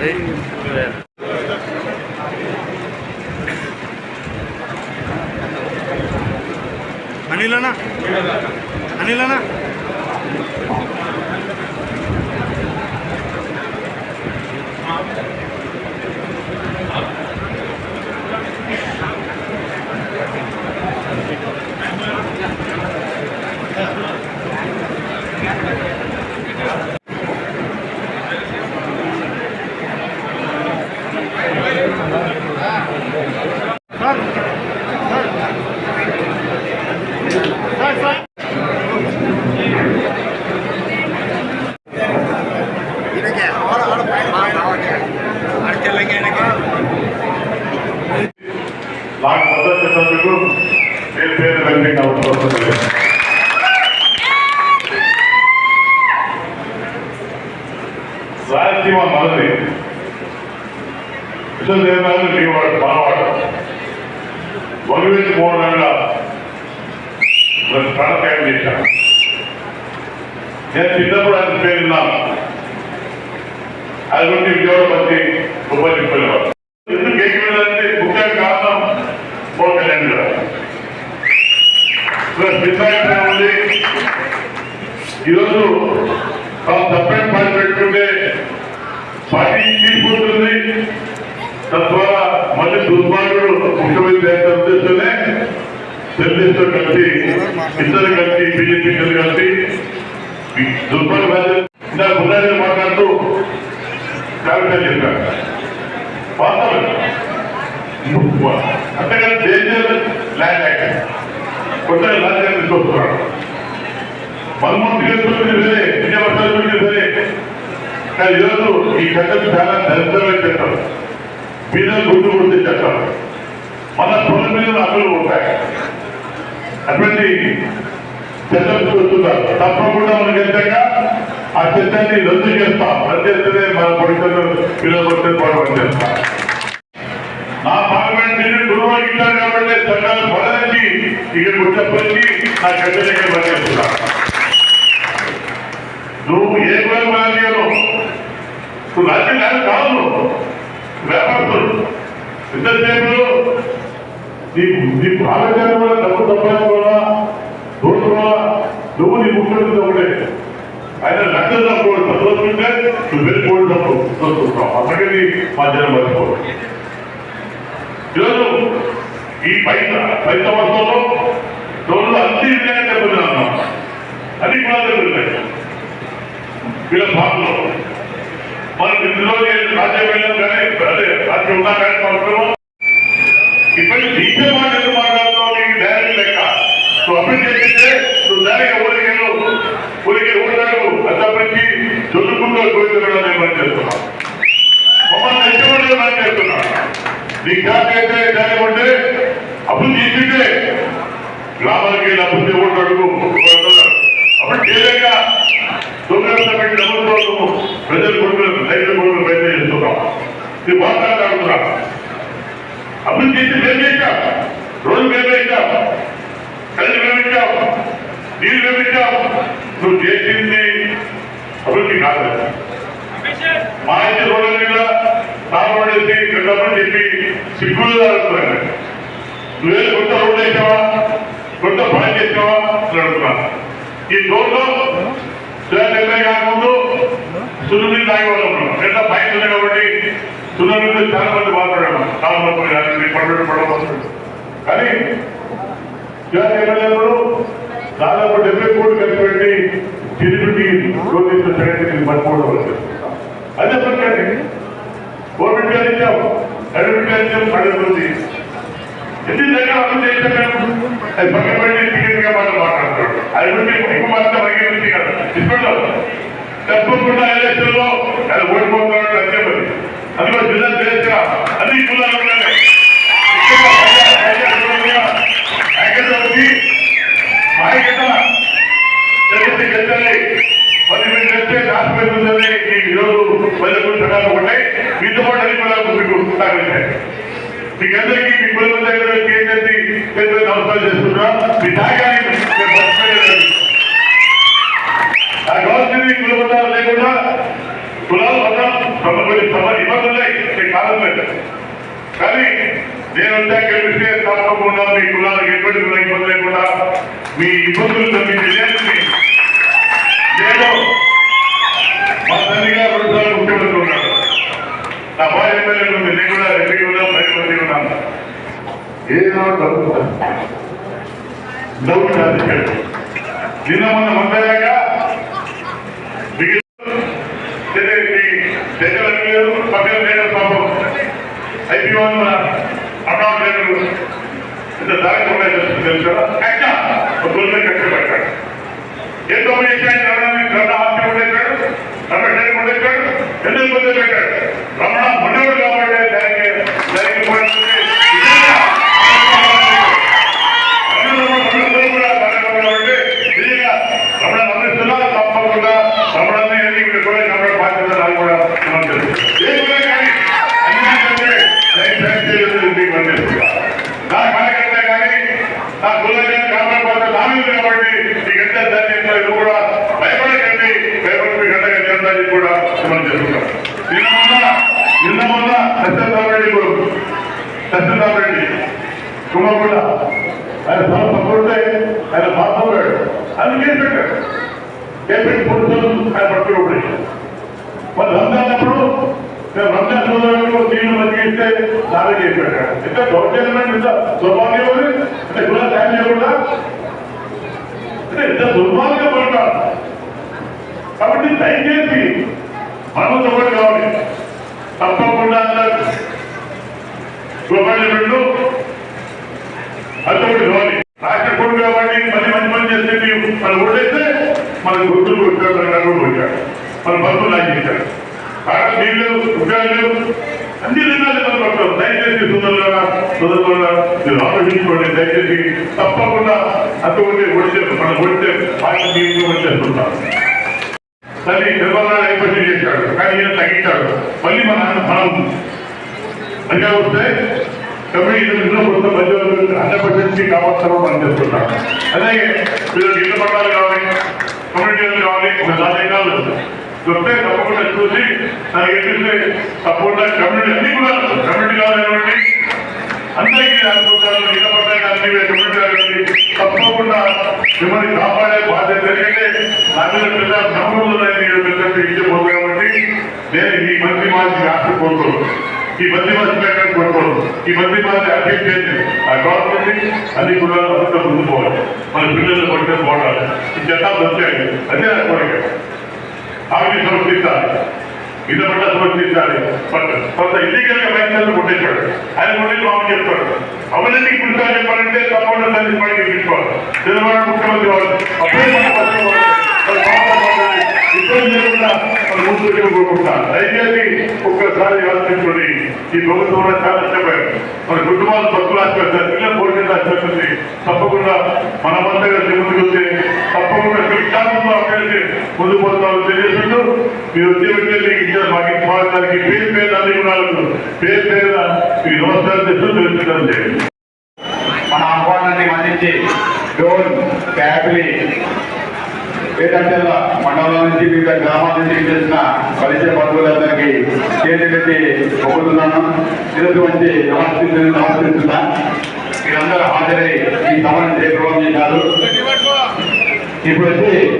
哎，对。నాకు మద్దతు నేను పేరు వెంకట అవసరం లేదు రాయలసీమ మనది విశ్వదేవాలు నీవాడు మనవాడు వదిలించి మూడు నెలల ప్రాణత్యాగం చేశాను నేను చిన్నప్పుడు ఆయన పేరు విన్నాను. అది నుండి విజయవాడ మంచి ముప్పై ఎందుకు గెలిచి వెళ్ళాలంటే కారణం పవన్ కళ్యాణ్ గారు ప్లస్ డిసైడ్ ఉంది ఈరోజు తాను సపరేట్ పార్టీ పెట్టుకుంటే పార్టీ తీసుకుంటుంది తద్వారా మళ్ళీ దుర్మార్గుడు ముఖ్యమంత్రి అయ్యే తెలుగుదేశం కలిసి ఇద్దరు కలిసి బీజేపీ కలిసి ఈ దుర్మార్గ ఇందాక ఉన్నారని మాట్లాడుతూ కాగితాలు చెప్పారు వాస్తవం. అంతేకాదు డేంజర్ ల్యాండ్ యాక్ట్ కొత్త ల్యాండ్ యాక్ట్ తీసుకొస్తున్నాడు మన్మోహన్ చేసుకుంటే సరే విజయవర్షాలు పెట్టి సరే కానీ ఈరోజు ఈ చట్టం చాలా దరిద్రమైన చట్టం మీద గుర్తు కొడితే చట్టం మన పొల మీద అమలు ఉంటాయి. అటువంటి చట్టం చూస్తున్నారు తప్పకుండా మనకి ఎంతగా ఆ చట్టాన్ని రద్దు చేస్తాం. రద్దు చేస్తేనే మన భవిష్యత్తు విలువబడితే పోవడం చేస్తాం. నా పార్లమెంట్ మీరు ఇచ్చారు కాబట్టి చట్టాలు పడదని ఇక్కడ వచ్చేప్పటికీ నా గడ్డ దగ్గర పనిచేస్తున్నాను నువ్వు ఏ కులం రాజకీయాలు నువ్వు రాజకీయాలు కాదు వ్యాపారస్తులు ఇంతసేపు నీకు నీకు ఆలోచన కూడా డబ్బు సంపాదించుకోవాలా దోచుకోవాలా నువ్వు నీ ముఖ్యమంత్రి ఒకటే ఆయన లక్షలు రోజులు ఉంటే నువ్వు వెళ్ళిపోవడం తప్పు సంతోషం అప్పటికీ మా జనం మర్చిపోవడం ఈరోజు ఈ పైత పైత వర్షంలో రోజులు అన్ని విధంగా అన్ని అది కూడా వీళ్ళ భాగంలో మనకు ఇందులో రాజ్యం వెళ్ళాం కానీ అదే రాజ్యం ఉన్నా కానీ సంవత్సరం ఇప్పుడు నీకే మాట్లాడుతున్నావు నీకు? లెక్క. నువ్వు అభివృద్ధి చేస్తే నువ్వు ధైర్యంగా ఊరికి ఊరికి ఊళ్ళకు అర్థపరిచి చదువుకుంటూ గోవిందరావు నేను పని చేస్తున్నాను మమ్మల్ని తెచ్చుకుంటే పని చేస్తున్నాను నీ జాతి అయితే ఉంటే అభివృద్ధి చేసింటే గ్రామానికి వెళ్ళి అభివృద్ధి ఓటు అడుగు. అప్పుడు చేయలేక దొంగలతో పెట్టి ప్రజలు కొడుకులు రైతులు కొడుకులు ప్రయత్నం చేస్తున్నాం ఇది మాట్లాడుతున్నా అభివృద్ధి చేసి మేము చేశాం రోజు మేము వేసాం కళ్ళు మేము ఇచ్చాం నీళ్ళు మేము ఇచ్చాం నువ్వు చేసింది అభివృద్ధి కాదు మా ఇంటి మీద కట్టమని చెప్పి సిగ్గులు నువ్వే కొత్త రోడ్లు వేసావా కొత్త పని చేసావా అని అడుగుతున్నా ఈ రోడ్లో సులువుని తాగేవాళ్ళు ఉన్నాం ఎట్లా బయట ఉంది కాబట్టి సులువు చాలా మంది మాట్లాడాము చాలా మంది కానీ పండుగ పడవచ్చు కానీ ఇలాంటి ఎమ్మెల్యేలు దాదాపు డెబ్బై కోట్లు కలిపి పెట్టి తిరిగి రోడ్డు సెక్రటరీ పట్టుకోవడం అదే ప్రకారం గవర్నమెంట్ గారు ఇచ్చాం. గవర్నమెంట్ గారు ఇచ్చాం. పడుతుంది ఎన్ని దగ్గర అమలు చేశాం అది పక్కన పెట్టి టికెట్ అది ఎక్కువ మాత్రం వైద్యులు తప్పకుండా ఎలక్షన్లో అది ఓడిపోతున్నాడు అంతే మరి అందులో జిల్లా తెలిసిన అన్ని జిల్లాలు ఉన్నాయి పది మంది వెళ్తే హాస్పిటల్ ఉందని ఈ రోజు పదకొండు సగాలు ఉంటాయి మీతో పాటు అన్ని కులాలకు మీకు సాగించాయి మీకు అందరికీ మీ కులం దగ్గర ఏంటంటే పెద్ద నమస్కారం చేస్తున్నా మీ తాగాన్ని మేము మర్చిపోలేదు. ఆ గవర్నమెంట్ కులబద్ధాలు లేకుండా కులాలు కానీ నేను వచ్చా తప్పకుండా మీ కులాలకు ఎటువంటి ఇబ్బంది లేకుండా మీ ఇబ్బందులు మీ తెలియని నేను మా తండ్రి గారు రెండు సార్లు ముఖ్యమంత్రి ఉన్నాడు నా భార్య ఎమ్మెల్యే ఉంది. నేను కూడా ఎంపీ ఉన్నాను పది మంది ఉన్నాను. ఏదో డబ్బు డబ్బు సాధించాడు నిన్న మొన్న మందయ్యాక పక్కన లేదు పాపం. ఐపీ వాళ్ళు అకౌంట్ లేదు ఇంత దారి తెలుసు కదా కట్ట ఒక గొల్లు కట్టబడ్డాడు ఏం తప్పు చేశాడు రమణ రమణ ఆస్తి ఉండేశాడు రమణ డైరీ ఉండేశాడు ఎందుకు ముందు పెట్టాడు రమణ మనోడు కాబట్టి దానికి దానికి పోయినది నిజంగా రమణ కూడా కాబట్టి నిజంగా రమణ నమ్మిస్తున్నా తప్పకుండా రమణని ఎన్ని కూడా రమణ బాధ్యత నాకు కూడా మనం తెలుసు ఏమైనా కానీ అన్నింటికంటే నేను ఫ్యాక్టరీ మీకు అందిస్తున్నా నా కార్యకర్త కానీ నా కులాన్ని కాపాడుకోవాలి నా మీద కాబట్టి మీకు ఎంత ధన్యంగా ఇది కూడా భయపడకండి భయపడి మీకు అంతగా నిరంతరం కూడా మనం చేస్తున్నాం నిన్న మొన్న నిన్న మొన్న సత్యనారాయణ కొడుకు. సత్యనారాయణ కుమ్మకూడ ఆయన చాలా తప్పుంటే ఆయన మాట్లాడాడు అది కేసు పెట్టాడు. కేసు పెట్టి పురుషులు ఆయన పట్టుకోబడి మరి రంజాన్ అప్పుడు నేను రంజాన్ సోదరులు నీళ్ళు బతికిస్తే నాదే చేశాడు ఎంత దౌర్జన్యం ఇంత స్వభావం అంటే కూడా సాయం చేయకుండా అంటే ఇంత దుర్మార్గం అంటారు కాబట్టి దయచేసి మనం కూడా కావాలి. తప్పకుండా గవర్నమెంట్ అదొకటి కావాలి. రాష్ట్ర కొడు కాబట్టి మళ్ళీ పని చేస్తే మనం ఓడేస్తే మన గుర్తులు కొట్టాడు మన నలుగురు కొట్టాడు మన బతులు నీళ్ళు ఉద్యోగాలు అన్ని రంగాలు పడతాం దయచేసి సుందరుగా సుందరుగా మీరు ఆలోచించుకోండి దయచేసి తప్పకుండా అటువంటి ఓడితే మనం ఓడితే పార్టీ మీరు తల్లి నిర్మలాడు ఏర్పాటు చేశాడు? కానీ ఈయన తగ్గించాడు. మళ్ళీ మన మనం అంటే వస్తే కమ్యూనిటీ ఇంట్లో మొత్తం మధ్యలో హండ్రెడ్ పర్సెంట్ కాపాడుతారో మనం చేస్తున్నాం అలాగే వీళ్ళకి ఇళ్ళ పట్టాలు కావాలి కమ్యూనిటీలు కావాలి ఒక నాలుగు ఎకరాలు దొరికితే తప్పకుండా చూసి దానికి ఏంటంటే తప్పకుండా కమ్యూనిటీ అన్ని కూడా కమ్యూనిటీ కావాలనేటువంటి అందరికీ అనుకుంటారు ఇళ్ళ పట్టాలు కానీ తప్పకుండా మిమ్మల్ని కాపాడే బాధ్యత ఎందుకంటే నా మీద పెద్ద నమ్మకం మీరు పెద్ద ఇచ్చిపోతుంది కాబట్టి నేను ఈ మంత్రి మాజీ ఆశ కోరుకోను ఈ మంత్రి మాజీ పెట్టడం కోరుకోను ఈ మంత్రి మాజీ అర్థం చేసి ఆ గవర్నమెంట్ అన్ని కూడా అంతా ముందు పోవాలి. మన పిల్లలు పడితే పోవాలి ఈ చట్టాలు వచ్చాయి అదే నా కోరిక. ఆవిడ సమర్పించాలి ఇళ్ళ పట్ల సమర్పించాలి బట్ కొంత ఇల్లీగల్ గా బ్యాంకులను కొట్టేశాడు ఆయన కొట్టి మామూలు చెప్తాడు అవన్నీ పురుషా చెప్పాలంటే తప్పకుండా దాన్ని పడికి తీసుకోవాలి చంద్రబాబు ముఖ్యమంత్రి వాళ్ళు అప్పుడే ఇబ్బంది లేకుండా మన ముందు వెళ్ళిపోకుండా దయచేసి ఒక్కసారి ఆలోచించుకోండి ఈ ప్రభుత్వం కూడా చాలా చెప్పారు. మన కుటుంబాలు భక్తులు ఆసుపత్రి పిల్లలు పోషణ ఆసుపత్రి తప్పకుండా మనమంతా కలిసి ముందుకు వస్తే తప్పకుండా విశాఖంలో కలిసి ముందు పోతామని తెలియజేస్తూ మీరు వచ్చే వ్యక్తులు ఇచ్చారు మాకు ఇవ్వడానికి పేరు పేరు అన్ని గుణాలకు పేరు పేరు ఈ నమస్కారం చేస్తూ తెలుసుకోవడం చేయండి మన ఆహ్వానాన్ని మన్నించి డోన్ క్యాపిలి వేదంతల మండలం నుంచి వివిధ గ్రామాల నుంచి చేసిన పరిచయ బంధువులందరికీ చేతి పెట్టి ఒప్పుతున్నాను ఇటువంటి నమస్కరిస్తున్నా నమస్కరిస్తున్నా. మీరందరూ హాజరై ఈ సభను జయప్రభం చేశారు. ఇప్పుడు వచ్చి